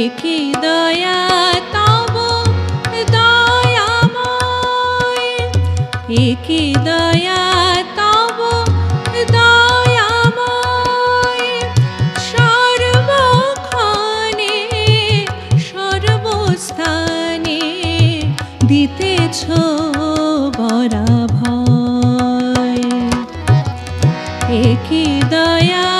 দেখি দয়া তব দয়াময় একি দয়া তব দয়াময় সর্বক্ষণে সর্বস্থানে দিতেছ বরাভয়। একি দয়া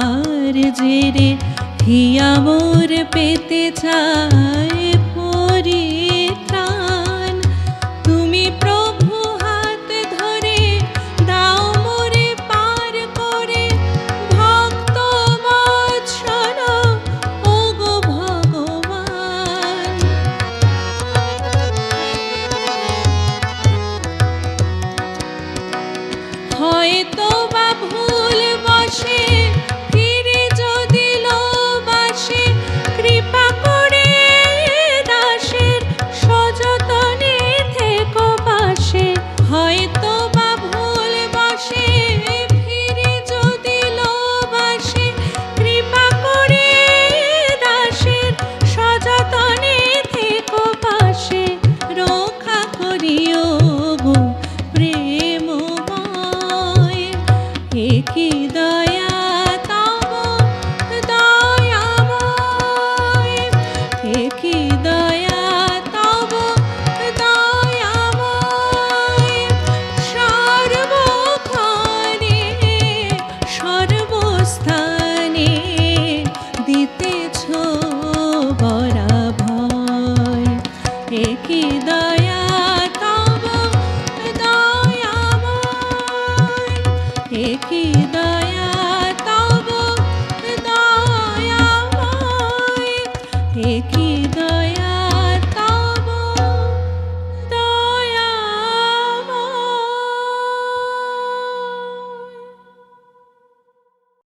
জেরে হিয়া মোর পেতে চায় পরি।